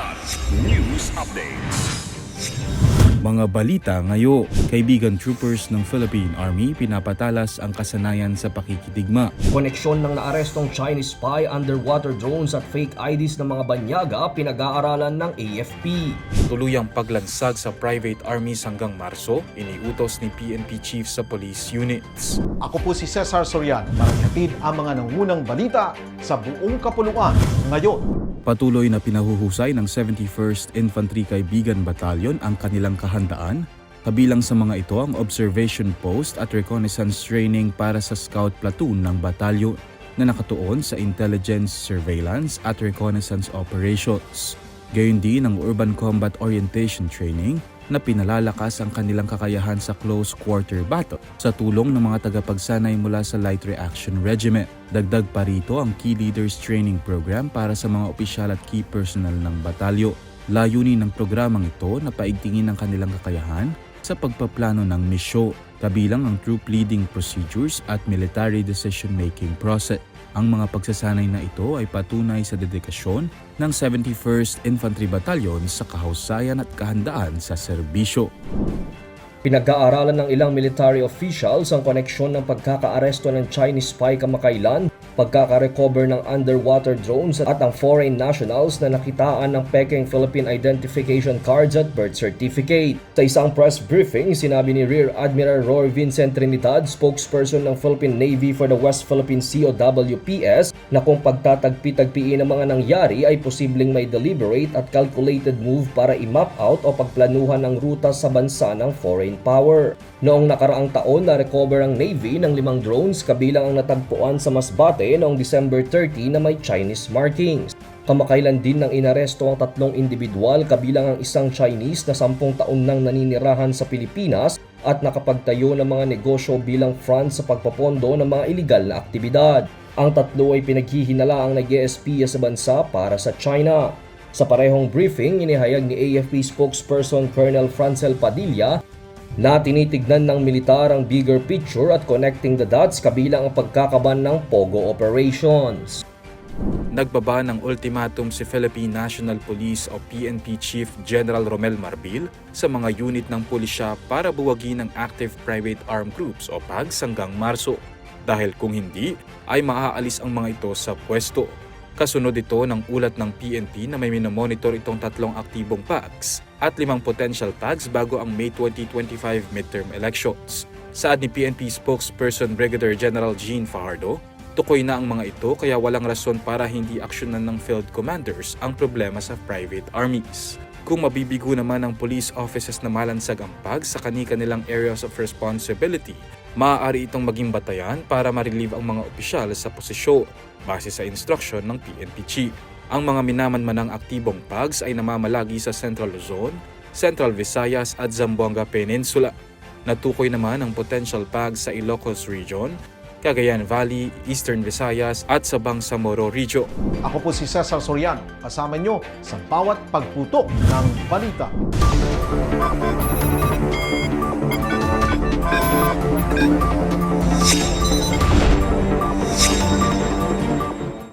Kilat News Updates. Mga balita ngayo, kaibigan troopers ng Philippine Army pinapatalas ang kasanayan sa pakikitigma. Koneksyon ng naarestong Chinese spy, underwater drones at fake IDs ng mga banyaga pinag-aaralan ng AFP. Tuluyang paglansag sa private armies hanggang Marso, iniutos ni PNP chief sa police units. Ako po si Cesar Soriano para ihatid ang mga nangunang balita sa buong kapuluan ngayon. Patuloy na pinahuhusay ng 71st Infantry Kaibigan Battalion ang kanilang kahandaan. Kabilang sa mga ito ang observation post at reconnaissance training para sa scout platoon ng batalyon na nakatuon sa intelligence, surveillance at reconnaissance operations. Gayon din ang urban combat orientation training na pinalalakas ang kanilang kakayahan sa close quarter battle sa tulong ng mga tagapagsanay mula sa Light Reaction Regiment. Dagdag pa rito ang Key Leaders Training Program para sa mga opisyal at key personnel ng batalyo. Layunin ng programang ito na paigtingin ang kanilang kakayahan sa pagpaplano ng misyon, kabilang ang troop leading procedures at military decision-making process. Ang mga pagsasanay na ito ay patunay sa dedikasyon ng 71st Infantry Battalion sa kahusayan at kahandaan sa serbisyo. Pinag-aaralan ng ilang military officials ang koneksyon ng pagkakaaresto ng Chinese spy kamakailan, pagkakarecover ng underwater drones at ang foreign nationals na nakitaan ng Peking Philippine Identification Cards at Birth Certificate. Sa isang press briefing, sinabi ni Rear Admiral Roy Vincent Trinidad, spokesperson ng Philippine Navy for the West Philippine Sea o WPS, na kung pagtatagpi-tagpiin ang mga nangyari ay posibleng may deliberate at calculated move para i-map out o pagplanuhan ang ruta sa bansa ng foreign power. Noong nakaraang taon na recover ang Navy ng limang drones kabilang ang natagpuan sa Masbate noong December 30 na may Chinese markings. Kamakailan din ng inaresto ang tatlong individual kabilang ang isang Chinese na sampung taon nang naninirahan sa Pilipinas at nakapagtayo ng mga negosyo bilang front sa pagpapondo ng mga iligal na aktibidad. Ang tatlo ay pinaghihinala ang nag-ESP sa bansa para sa China. Sa parehong briefing, inihayag ni AFP spokesperson Colonel Francel Padilla na tinitignan ng militar ang bigger picture at connecting the dots kabilang ang pagkakaban ng POGO operations. Nagbaba ng ultimatum si Philippine National Police o PNP Chief General Romel Marbil sa mga unit ng pulisya para buwagin ang active private armed groups o PAGs hanggang Marso. Dahil kung hindi, ay maaalis ang mga ito sa pwesto. Kasunod ito ng ulat ng PNP na may minomonitor itong tatlong aktibong PAGs at limang potential PAGs bago ang May 2025 midterm elections. Saad ni PNP spokesperson Brigadier General Jean Fajardo, tukoy na ang mga ito kaya walang rason para hindi aksyonan ng field commanders ang problema sa private armies. Kung mabibigo naman ang police offices na malansag ang PAG sa kani-kanilang areas of responsibility, maaari itong maging batayan para ma-relieve ang mga opisyal sa posisyon base sa instruction ng PNP Chief. Ang mga minamanmanang aktibong PAGs ay namamalagi sa Central Luzon, Central Visayas at Zamboanga Peninsula. Natukoy naman ang potential PAGs sa Ilocos Region, Cagayan Valley, Eastern Visayas at sa Bangsamoro Region. Ako po si Cesar Soriano, kasama nyo sa bawat pagputok ng balita.